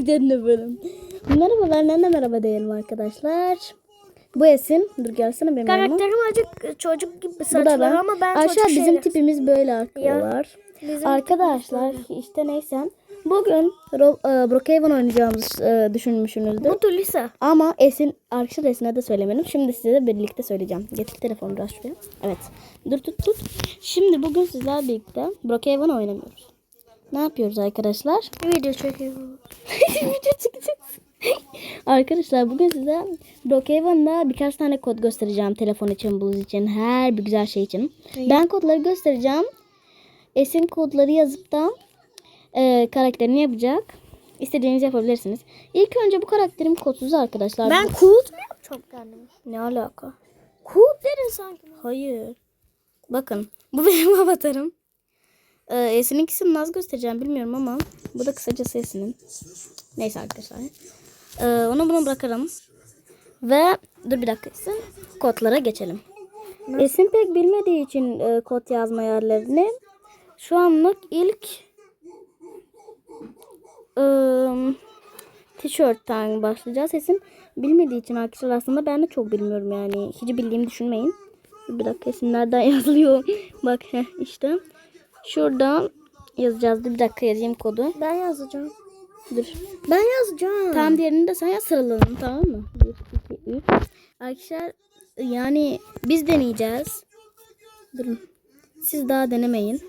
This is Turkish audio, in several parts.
Denli bölüm. Merhabalar, ben de merhaba diyelim arkadaşlar. Bu Esin. Dur gelsene benim yanıma. Karakterim azıcık çocuk gibi Bu da saçlar ben. ama ben Aşağı bizim şeyler- tipimiz böyle arkadaşlar. Arkadaşlar işte neyse. Bugün Ro e, Brookhaven oynayacağımızı e, düşünmüşsünüzdür. Bu da lise. Ama Esin, arkadaşlar Esin'e de söylemedim. Şimdi size de birlikte söyleyeceğim. Getir telefonu biraz şuraya. Evet. Dur tut tut. Şimdi bugün sizler birlikte Brookhaven oynamıyoruz. Ne yapıyoruz arkadaşlar? Video çekiyorum. Video çekeceğiz. Arkadaşlar bugün size Brookhaven'da birkaç tane kod göstereceğim. Telefon için, buz için, her bir güzel şey için. Ben kodları göstereceğim. Esin kodları yazıp da e, karakterini yapacak. İstediğinizi yapabilirsiniz. İlk önce bu karakterim kodsuz arkadaşlar. Ben Bu- Cool mu yapacağım kendime? Ne alaka? Cool dedin sanki. Hayır. Bakın bu benim avatarım. Ee, Esin'inkisini nasıl göstereceğim bilmiyorum ama bu da kısacası Esin'in. Neyse arkadaşlar. Ee, onu bunu bırakalım. Ve dur bir dakika Esin. Kodlara geçelim. Esin pek bilmediği için e, kod yazma yerlerini şu anlık ilk ıı, tişörtten başlayacağız. Esin bilmediği için arkadaşlar aslında ben de çok bilmiyorum yani. Hiç bildiğimi düşünmeyin. Bir dakika Esin nereden yazılıyor? Bak heh, işte. Şuradan yazacağız. Dur Bir dakika yazayım kodu. Ben yazacağım. Dur. Ben yazacağım. Tam diğerini de sen yaz sıralanın tamam mı? 1, 2, 3. Arkadaşlar yani biz deneyeceğiz. Durun. Siz daha denemeyin.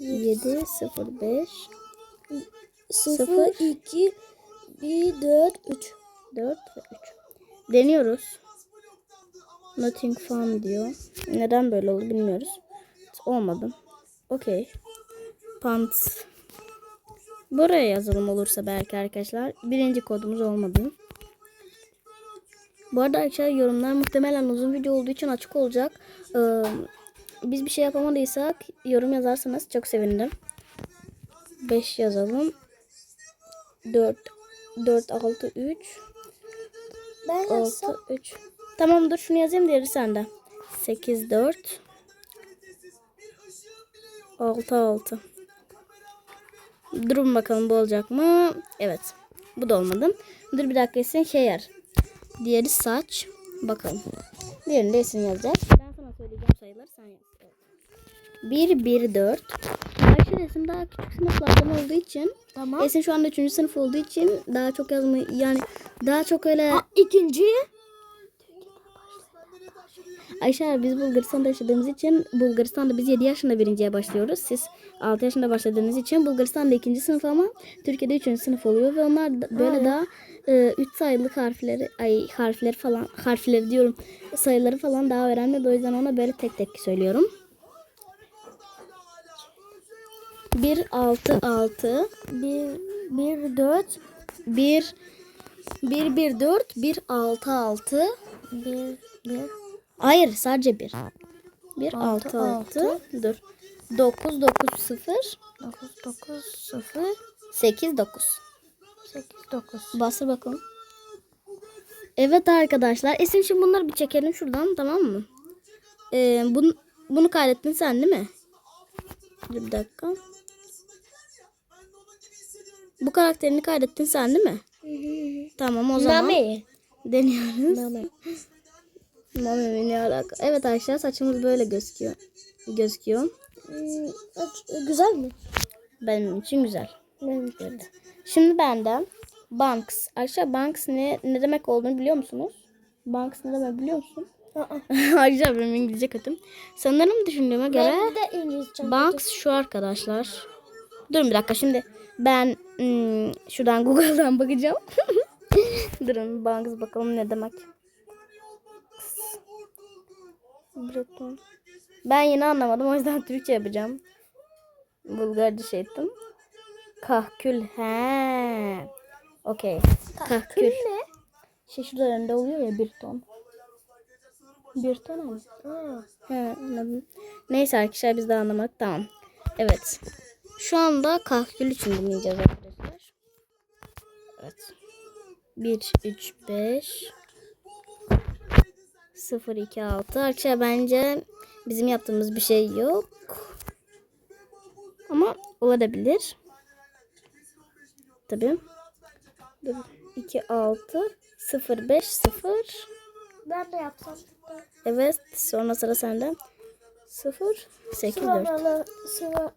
7, 0, 5, 0, 2, 1, 4, 3. 4 ve 3. Deniyoruz. Nothing fun diyor. Neden böyle oldu bilmiyoruz. Olmadı. Okey. Pants. Buraya yazalım olursa belki arkadaşlar. Birinci kodumuz olmadı. Bu arada arkadaşlar yorumlar muhtemelen uzun video olduğu için açık olacak. Ee, biz bir şey yapamadıysak yorum yazarsanız çok sevinirim. 5 yazalım. 4 4 6 3 Ben 6 yazsam. 3 Tamam dur şunu yazayım diğeri sende. 8 4 6 6 Durun bakalım bu olacak mı? Evet. Bu da olmadı. Dur bir dakika Esin şey yer. Diğeri saç. Bakalım. Diğerini de Esin yazacak. Ben sana söyleyeceğim sayıları sen yaz. Evet. 1 1 4 Ayşe resim daha küçük sınıflardan olduğu için Tamam. Esin şu anda 3. sınıf olduğu için daha çok yazma yani daha çok öyle İkinci. Ayşe biz Bulgaristan'da yaşadığımız için Bulgaristan'da biz 7 yaşında birinciye başlıyoruz. Siz 6 yaşında başladığınız için Bulgaristan'da ikinci sınıf ama Türkiye'de 3. sınıf oluyor ve onlar da- böyle Evet. daha 3 sayılık harfleri ay harfleri falan harfleri diyorum sayıları falan daha öğrenmedi o yüzden ona böyle tek tek söylüyorum. 1 6 6 1, 1, 4, 1 1 1 4 1 6 6 1, 1. Hayır sadece 1. 1 Altı, 6 6 dur. 9 9 0 9, 9, 0, 8 9. 8, 9. Bastır bakalım. Evet arkadaşlar. Esin şimdi bunları bir çekelim şuradan tamam mı? Ee, bunu, bunu kaydettin sen değil mi? Bir dakika. Bu karakterini kaydettin sen değil mi? Tamam o zaman Nami. deniyoruz. Nami. Mami ne alaka? Evet arkadaşlar saçımız böyle gözüküyor. Gözüküyor. Hmm, güzel mi? Benim için güzel. Benim için. Şimdi benden Banks. Arkadaşlar Banks ne, ne demek olduğunu biliyor musunuz? Banks ne demek biliyor musun? Arkadaşlar benim İngilizce kötüm. Sanırım düşündüğüme göre. Banks şu arkadaşlar. Durun bir dakika şimdi ben hmm, şuradan Google'dan bakacağım. Durun Banks bakalım ne demek. Breton. Ben yine anlamadım o yüzden Türkçe yapacağım. Bulgarca şey ettim. Kahkül he. Okey. Kahkül. ne? Şey şurada önünde oluyor ya bir ton. Bir ton. Ha. He anladım. Neyse arkadaşlar biz de anlamadık. Tamam. Evet. Şu anda kahkül için dinleyeceğiz arkadaşlar. Evet. 1, 3, 5 0, 2, 6. Arkadaşlar bence bizim yaptığımız bir şey yok. Ama olabilir. tabii. Dur. 2 6 0 5 0 Ben de yapsam. Evet. Sonra sıra sende. 0 8 4. Sıralı sıra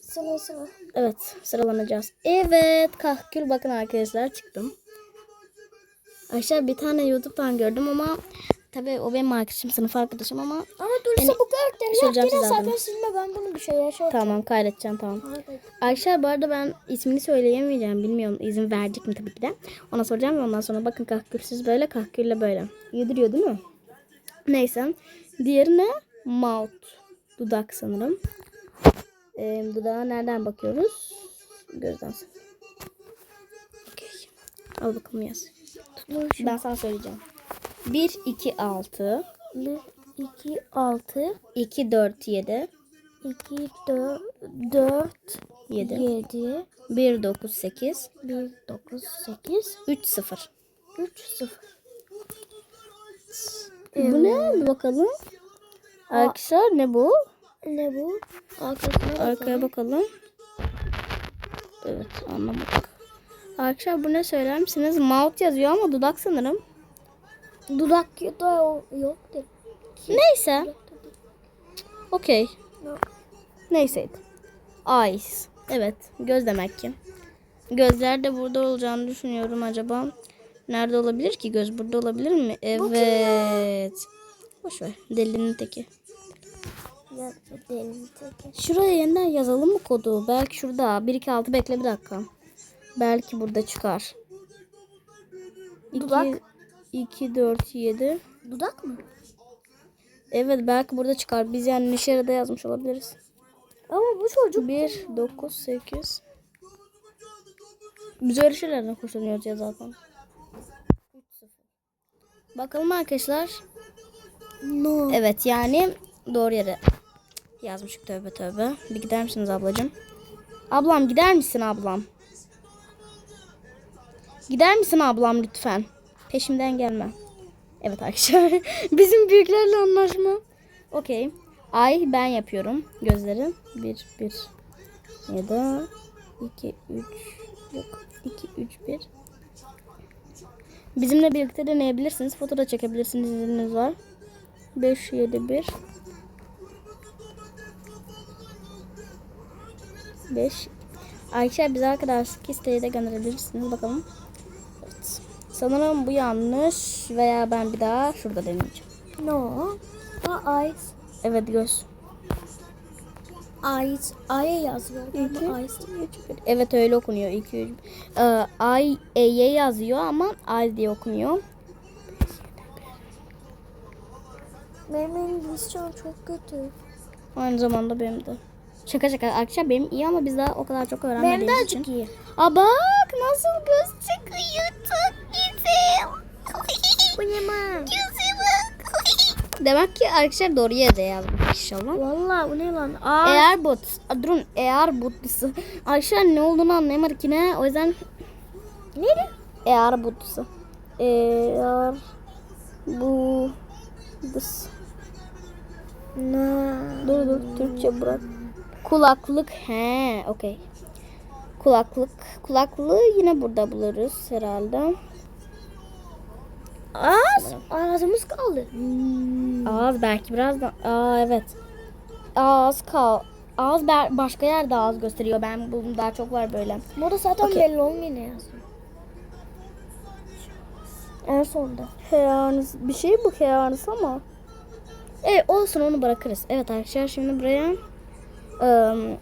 sıra sıra. Evet sıralanacağız. Evet kahkül bakın arkadaşlar çıktım. Aşağı bir tane YouTube'dan gördüm ama tabii o benim arkadaşım sınıf arkadaşım ama Ama dursa Yani- bu. Yine size sakın adını. silme ben bunu bir şey yaşayacağım. tamam kaydedeceğim tamam. Ayşe bu arada ben ismini söyleyemeyeceğim. Bilmiyorum izin verecek mi tabii ki de. Ona soracağım ve ondan sonra bakın kahkülsüz böyle kahkülle böyle. Yediriyor değil mi? Neyse. Diğeri ne? Mouth. Dudak sanırım. Ee, dudağa nereden bakıyoruz? Gözden. Okey. Al bakalım yaz. Ben sana söyleyeceğim. 1, 2, 6, 1, 2, 6, 2, 4, 7, 2, 4, 4, 7, 7, 1, 9, 8, 1, 9, 8, 3, 0. 3, 0. Bu ne? Bakalım. Arkadaşlar ne bu? Ne bu? Arkasına Arkaya bakalım. Evet anlamadık. Arkadaşlar bu ne söyler misiniz? Mouth yazıyor ama dudak sanırım. Dudak da o- yok değil. Neyse. Okey. Yok. Neyseydi. Eyes. Evet. Göz demek ki. Gözler de burada olacağını düşünüyorum acaba. Nerede olabilir ki? Göz burada olabilir mi? Evet. Boş ver. Delinin teki. Ya, derin teki. Şuraya yeniden yazalım mı kodu? Belki şurada. 1 2 6 bekle bir dakika. Belki burada çıkar. Dudak. 2 4 7. Dudak mı? Evet belki burada çıkar. Biz yani Nişera'da yazmış olabiliriz. Ama bu çocuk 1 9 8. Biz öyle şeylerden hoşlanıyoruz ya zaten. Bakalım arkadaşlar. no. Evet yani doğru yere yazmışık tövbe tövbe. Bir gider misiniz ablacığım? Ablam gider misin ablam? Gider misin ablam lütfen? Peşimden gelme. Evet arkadaşlar. Bizim büyüklerle anlaşma. Okey. Ay ben yapıyorum gözleri. Bir, bir. Ya da iki, üç. Yok. iki, üç, bir. Bizimle birlikte deneyebilirsiniz. Foto da çekebilirsiniz. izniniz var. 5 7 1 5 Ayşe bize arkadaşlık isteği de gönderebilirsiniz bakalım. Sanırım bu yanlış veya ben bir daha şurada deneyeceğim. No. Ha, eyes. Evet göz. Eyes. A'ya yazıyor. İki, Ama eyes. üç. Evet öyle okunuyor. 2 3 ee, Ay E'ye yazıyor ama Ay diye okunuyor. Benim İngilizcem çok kötü. Aynı zamanda benim de. Şaka şaka arkadaşlar benim iyi ama biz daha o kadar çok Benim de öğrenmediğimiz için. azıcık iyi. Aa bak nasıl göz çıkıyor Bu ne man? Demek ki arkadaşlar doğru yere yazmış inşallah. Valla bu ne lan? Aa. Eğer bot, durun eğer botlusu. Arkadaşlar ne olduğunu anlayamadık yine. O yüzden Neydi? eğer botlusu. Eğer bu Bıs. Na. Dur dur Türkçe bırak. Kulaklık he okey. Kulaklık. Kulaklığı yine burada buluruz herhalde. Az. Ağzımız kaldı. Ağız belki biraz da. Aa evet. Ağız kal. Ağız ber- başka yerde ağız gösteriyor. Ben buldum daha çok var böyle. Burada zaten Okey. belli olmuyor ne yazıyor. En sonda. Heyanız bir şey bu heyanız ama. Evet olsun onu bırakırız. Evet arkadaşlar şimdi buraya ım,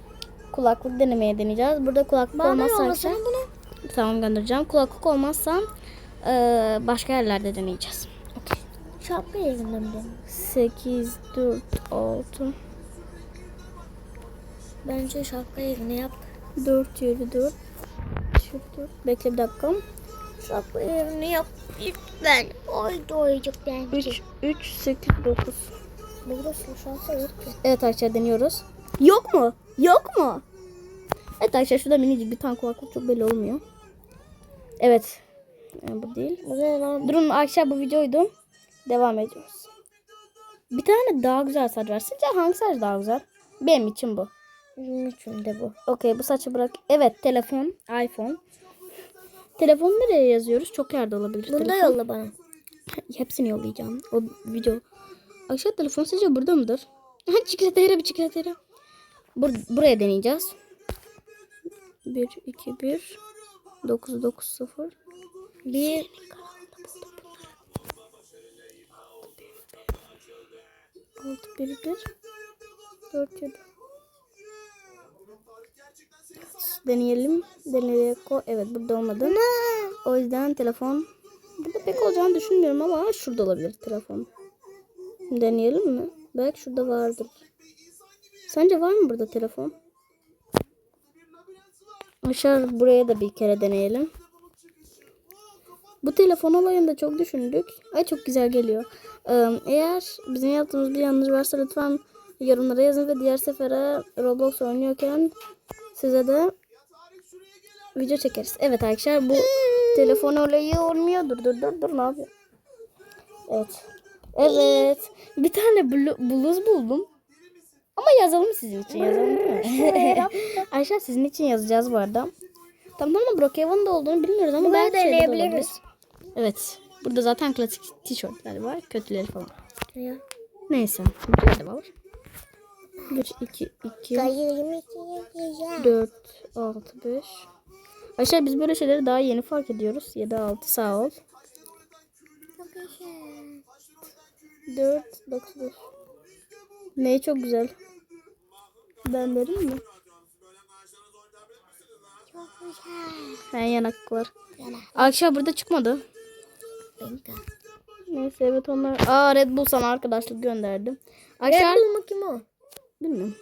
kulaklık denemeye deneyeceğiz. Burada kulaklık Bana olmazsa arkadaşlar. bunu. Tamam göndereceğim. Kulaklık olmazsa ıı, başka yerlerde deneyeceğiz. Okey. Şapka yerinden mi deneyim? 8, 4, 6, Bence şapka yerine yap. 4, 7, 4. 4. Bekle bir dakika. Şapka yerine yap. Ben. Oy doyacak bence. 3, 3, 8, 9. Burada şapka yok ki. Evet arkadaşlar deniyoruz. Yok mu? Yok mu? Evet arkadaşlar şurada minicik bir tane kulaklık çok belli olmuyor. Evet. Yani bu değil. Bu lan? Durun arkadaşlar bu videoydu. Devam ediyoruz. Bir tane daha güzel saç var. Sizce hangi saç daha güzel? Benim için bu. 23'ünde bu. Okey bu saçı bırak. Evet telefon. iPhone. Telefon nereye yazıyoruz? Çok yerde olabilir. Bunu da yolla bana. Hepsini yollayacağım. O video. Aşağı telefon sizce burada mıdır? çikolatere bir çikolatere. Bur buraya deneyeceğiz. 1, 2, 1. 9, 9, 0. 1. 6, 1, 1. 4, 7. Deneyelim. Deneyelim. Evet burada olmadı. O yüzden telefon burada pek olacağını düşünmüyorum ama şurada olabilir telefon. Deneyelim mi? Belki şurada vardır. Sence var mı burada telefon? Aşağı buraya da bir kere deneyelim. Bu telefon olayında çok düşündük. Ay çok güzel geliyor. Ee, eğer bizim yaptığımız bir yanlış varsa lütfen yorumlara yazın ve diğer sefere Roblox oynuyorken size de video çekeriz. Evet arkadaşlar bu telefon olayı olmuyor. Dur dur dur dur ne yapıyor? Evet. Evet. Bir tane blu- bluz buldum. Ama yazalım sizin için yazalım değil mi? Aşağı sizin için yazacağız bu arada. Tam tamam Brookhaven'da olduğunu bilmiyoruz ama Bunu belki şeyde olabilir. Evet. Burada zaten klasik tişörtler var. Kötüleri falan. Ya. Neyse. Burada da var. 1, 2, 2, 4, 6, 5. Aşağı biz böyle şeyleri daha yeni fark ediyoruz. 7, 6 sağ ol. 4, 9, 5. Ne çok güzel. Ben vereyim mi? Ben yanaklar. Akşam burada çıkmadı. Neyse evet onlar. Aa Red Bull sana arkadaşlık gönderdim. Akşam Red Bull mu kim o? bilmiyorum.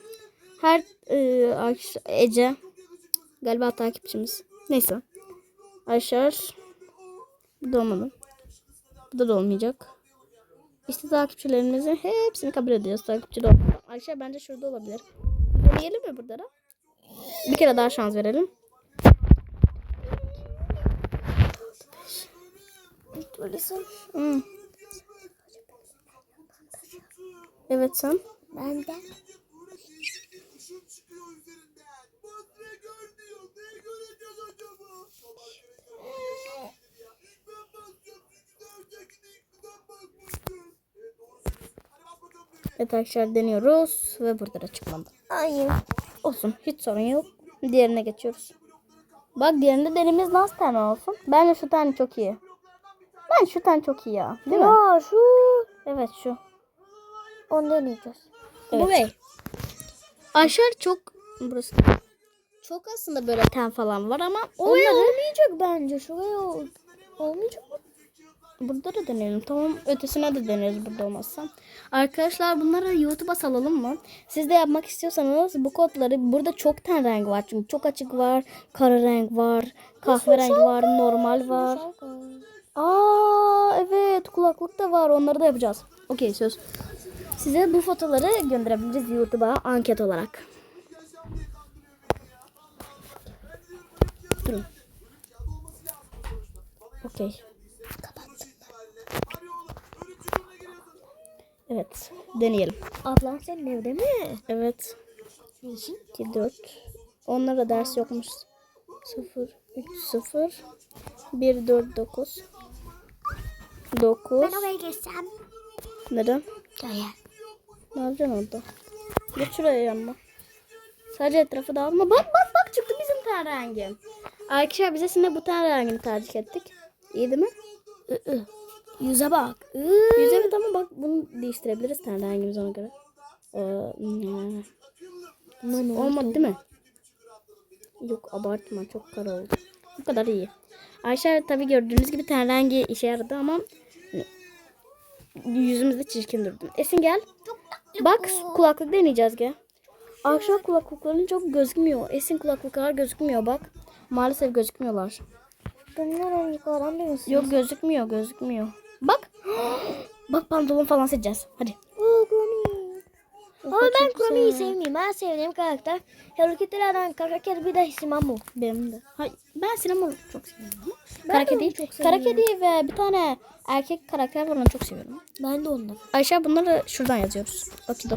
Her e, akş- Ece galiba takipçimiz. Neyse. Ayşer bu da olmadı. Bu da, da olmayacak. İşte takipçilerimizin hepsini kabul ediyoruz. Takipçi de Ayşe bence şurada olabilir. Deneyelim mi burada da? Bir kere daha şans verelim. Öylesin. Hı. Evet sen. Ben de. Evet arkadaşlar deniyoruz ve burada da çıkmadı. Hayır. Olsun hiç sorun yok. Diğerine geçiyoruz. Bak diğerinde derimiz nasıl tane olsun. Bence şu tane çok iyi. Ben şu tane çok iyi ya. Değil mi? Ya şu. Evet şu. Onu deneyeceğiz. Evet. Bu ne? Aşağı çok burası. Çok aslında böyle ten falan var ama Oraya onları olmayacak bence. Şuraya ol- olmayacak mı? burada da deneyelim. Tamam ötesine de deneriz burada olmazsa. Arkadaşlar bunları YouTube'a salalım mı? Siz de yapmak istiyorsanız bu kodları burada çok ten rengi var. Çünkü çok açık var. Kara renk var. Kahverengi var. Normal var. Aa evet kulaklık da var. Onları da yapacağız. Okey söz. Size bu fotoları gönderebiliriz YouTube'a anket olarak. Durun. Okey. Evet. Deneyelim. Ablan senin evde mi? Evet. Niçin? 2, 4. Onlara ders yokmuş. 0, 3, 0. 1, 4, 9. 9. Ben oraya geçsem. Neden? Gel. Ne yapacaksın orada? Geç şuraya yanma. Sadece etrafı dağılma. Bak bak bak çıktı bizim ten rengi. Arkadaşlar bize şimdi bu ten rengini tercih ettik. İyi değil mi? Yüze bak. Yüze evet ama bak bunu değiştirebiliriz ten rengimiz ona göre. Ee, hmm. Olmadı değil mi? Yok abartma çok kara oldu. Bu kadar iyi. Ayşe tabii gördüğünüz gibi ten rengi işe yaradı ama yüzümüzde çirkin durdu. Esin gel. Bak kulaklık deneyeceğiz gel. Akşam kulaklıkların çok gözükmüyor. Esin kulaklıklar gözükmüyor bak. Maalesef gözükmüyorlar. Bunlar onu yıkaramıyorsun. Yok gözükmüyor gözükmüyor. Bak. Bak pantolon falan seçeceğiz. Hadi. Ama ben Granny'yi güzel. sevmiyorum. Ben sevdiğim karakter Hello Kitty'lerden karakter bir de Hisimamo. Benim de. Hayır, ben sinema çok seviyorum. Ben Kara kedi, çok kara seviyorum. kedi ve bir tane erkek karakter var onu çok seviyorum. Ben de onları. Ayşe bunları şuradan yazıyoruz. Okey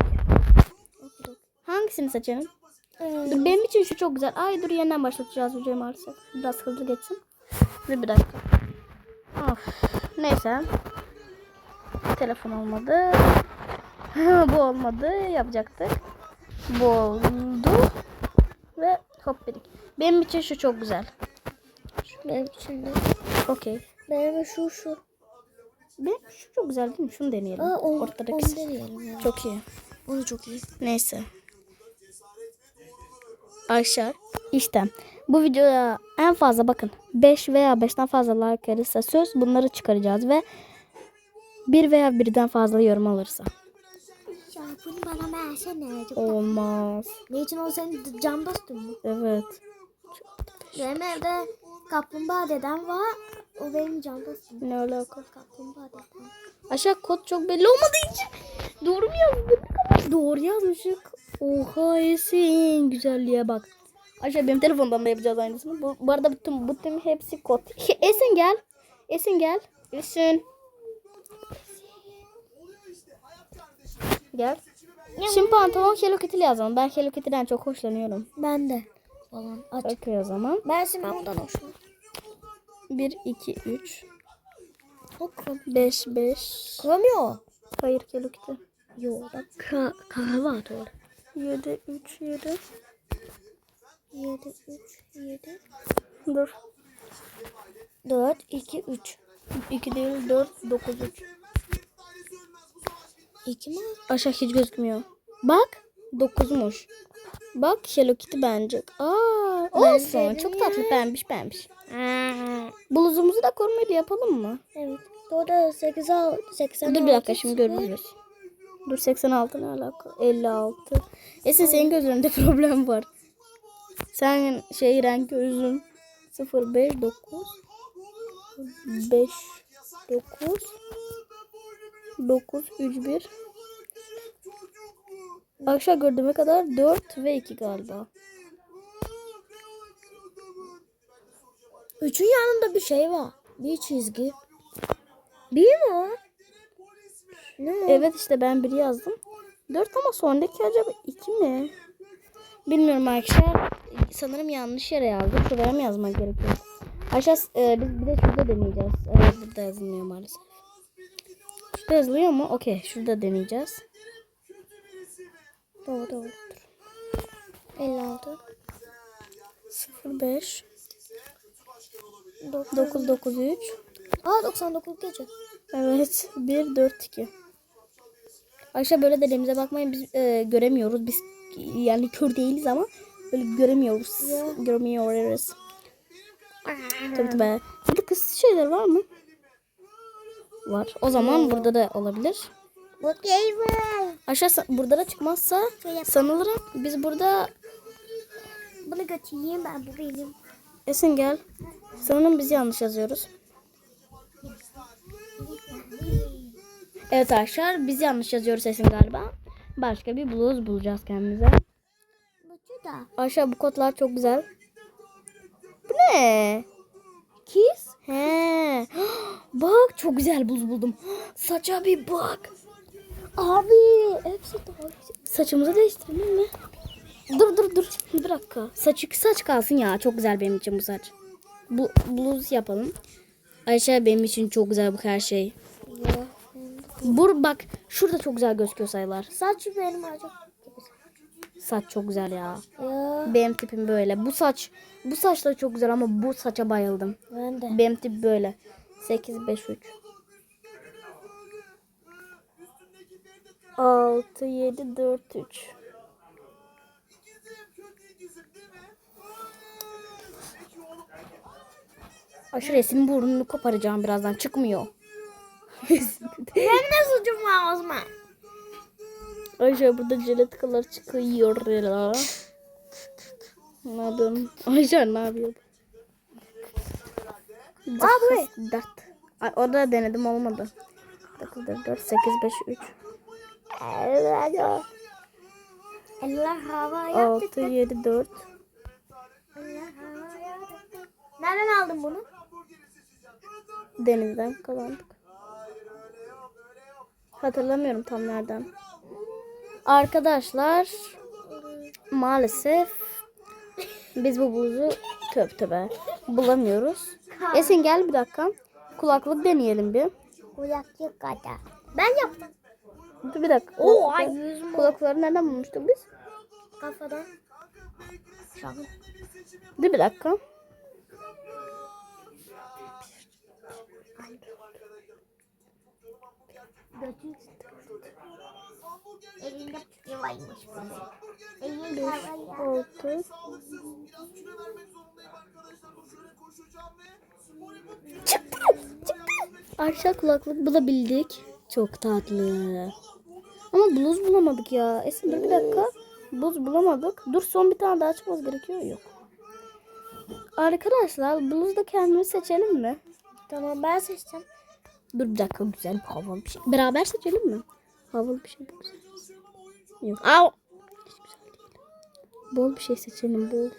Hangisini seçelim? Dur benim için şu çok güzel. Ay dur yeniden başlatacağız videoyu maalesef. Biraz hızlı geçsin. Dur bir dakika. Of. Neyse. Telefon olmadı. Bu olmadı. Yapacaktık. Bu oldu. Ve hop dedik. Benim için şu çok güzel. Benim için de. Okey. Benim şu şu. Benim şu çok güzel değil mi? Şunu deneyelim. Aa, on, Ortadaki. onu deneyelim ya. Çok iyi. Onu çok iyi. Neyse. Arkadaşlar işte bu videoya en fazla bakın 5 veya 5'ten fazla like gelirse söz bunları çıkaracağız ve bir veya birden fazla yorum alırsa. Ya bunu bana versene. Olmaz. Ne için o senin can dostun mu? Evet. Benim evde kaplumbağa dedem var. O benim can dostum. Ne alaka? Kaplumbağa dedem. Aşağı kod çok belli olmadığı için doğru mu yazdık? Doğru yazmışık. Oha Esin güzelliğe bak. Aşağı benim telefondan da yapacağız aynısını. Bu, bu arada bütün bu tüm hepsi kod. Esin gel. Esin gel. Esin. Gel. Şimdi pantolon Hello Kitty'li yazalım. Ben Hello Kitty'den çok hoşlanıyorum. Ben de. Falan aç. Okey o zaman. Ben Simon'dan hoşlanıyorum. 1, 2, 3, O krom. 5, 5. Kromio. Hayır Hello Kitty. Yo bak ka kahvaltı orada. 7, 3, 7. 7, 3, 7, Dur. 4, 2, 3. 2 değil 4, 9, 3. 2 mi? Aşağı hiç gözükmüyor. Bak 9'muş. Bak Hello Kitty bence. Aa, olsun. Çok tatlı pembiş pembiş. Bluzumuzu da korumayla yapalım mı? Evet. Doğru 8, 6, 80. Dur bir dakika şimdi görürüz. Dur 86 ne alaka? 56. Esin senin gözlerinde problem var. Sen şey renk gözün 05 9 5 9 9 3 1 Aşağı gördüğüme kadar 4 ve 2 galiba. Üçün yanında bir şey var. Bir çizgi. Bir mi o? Ne? Evet işte ben biri yazdım. 4 ama sondaki acaba 2 mi? Bilmiyorum arkadaşlar. Sanırım yanlış yere yazdım. Şuraya mı yazmak gerekiyor? Aşağı e, biz bir de şurada deneyeceğiz. Evet burada yazılmıyor maalesef. Yazılıyor mu? Okey şurada deneyeceğiz. Doğru doğru. 56. 05 9. 993 Aa 99 gece. Evet 1 4 2 Aşağı böyle dediğimize bakmayın biz e, göremiyoruz. Biz yani kör değiliz ama böyle göremiyoruz. Ya. Göremiyoruz. Tabii tabii. Burada kız şeyler var mı? Var. O zaman burada da olabilir. Şey var. Aşağı burada da çıkmazsa sanılırım biz burada Bunu götüreyim ben bu benim. Esin gel. Sanırım biz yanlış yazıyoruz. Evet arkadaşlar biz yanlış yazıyoruz Esin galiba. Başka bir bluz bulacağız kendimize. Bu da. Aşağı bu kodlar çok güzel. Bu ne? Kiss? He. Bak çok güzel buz buldum. Saça bir bak. Abi hepsi doğru. Saçımızı değiştirelim mi? Dur dur dur. Bir dakika. Saç, saç kalsın ya. Çok güzel benim için bu saç. Bu bluz yapalım. Ayşe benim için çok güzel bu her şey. Bur bak şurada çok güzel gözüküyor sayılar. Saç benim acaba. Saç çok güzel ya. Ya Benim tipim böyle. Bu saç bu saç da çok güzel ama bu saça bayıldım. ben de. Benim tip böyle. 8 5 3 6 7 4 3 Aşırı resim burnunu koparacağım birazdan çıkmıyor. Benim de suçum var o zaman. Ayşe burada jelatikalar çıkıyor. Ne yapıyorsun? Ayşe ne yapıyorsun? Abi. 4. Ay, orada denedim olmadı. 9 4 4 8 5 3 Allah havaya 6 7 4 Nereden aldın bunu? denizden kazandık. Hatırlamıyorum tam nereden. Arkadaşlar maalesef biz bu bluzu töp töbe bulamıyoruz. Esin gel bir dakika. Kulaklık deneyelim bir. Kulaklık kadar. Ben yaptım. Dur bir dakika. Oo, ay Kulakları nereden bulmuştuk biz? Kafadan. Şakın. Dur bir dakika. Götün Elinde yuvaymış böyle. Elinde yuvaymış. Oldu. Çıktı. Çıktı. Arşa kulaklık bulabildik. Çok tatlı. Ama bluz bulamadık ya. Esin dur bir dakika. Bluz bulamadık. Dur son bir tane daha çıkmamız gerekiyor. Yok. Arkadaşlar bluz da kendimiz seçelim mi? Tamam ben seçeceğim. Dur bir dakika güzel bir havalı bir şey. Beraber seçelim mi? Havalı bir şey bu güzel. Yok. Al. Bol bir şey seçelim bol.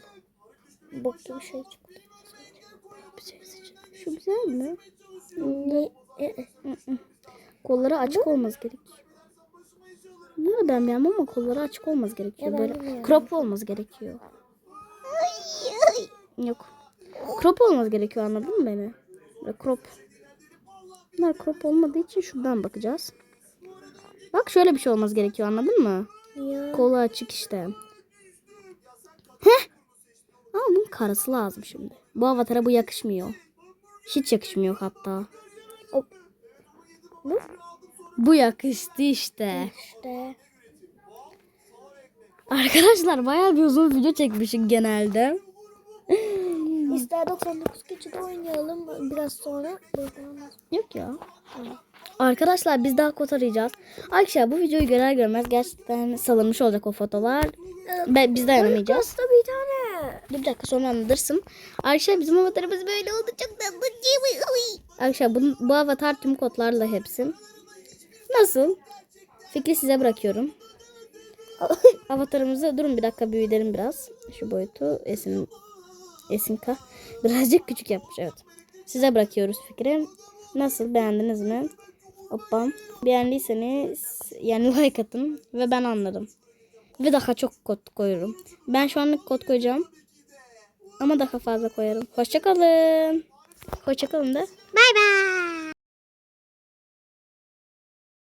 Bok gibi şey çıktı. Bir şey seçelim. Şu güzel mi? Ne? Kolları açık olması gerekiyor. Bunu da beğenmem ama kolları açık olması gerekiyor. Ya Böyle crop olması gerekiyor. Yok. Crop olması gerekiyor anladın mı beni? Böyle crop. Bunlar crop olmadığı için şuradan bakacağız. Bak şöyle bir şey olması gerekiyor anladın mı? Ya. Kolu açık işte. Heh. Ama bunun karısı lazım şimdi. Bu avatara bu yakışmıyor. Hiç yakışmıyor hatta. Hop. Bu? Bu yakıştı işte. İşte. Arkadaşlar bayağı bir uzun video çekmişim genelde. İster 99 geçide oynayalım biraz sonra. Yok ya. Arkadaşlar biz daha kod arayacağız. Arkadaşlar bu videoyu görer görmez gerçekten salınmış olacak o fotolar. Be, biz dayanamayacağız. Bir tane. Dur bir dakika sonra anlatırsın. Arkadaşlar bizim avatarımız böyle oldu. Çok tatlı. Arkadaşlar bu, bu avatar tüm kodlarla hepsi. Nasıl? Fikri size bırakıyorum. Avatarımızı durun bir dakika büyütelim biraz. Şu boyutu Esin Esinka birazcık küçük yapmış evet. Size bırakıyoruz fikri. Nasıl beğendiniz mi? Hoppa. Beğendiyseniz yani like atın ve ben anladım. Ve daha çok kod koyuyorum. Ben şu anlık kod koyacağım. Ama daha fazla koyarım. Hoşçakalın. Hoşçakalın da. Bay bay.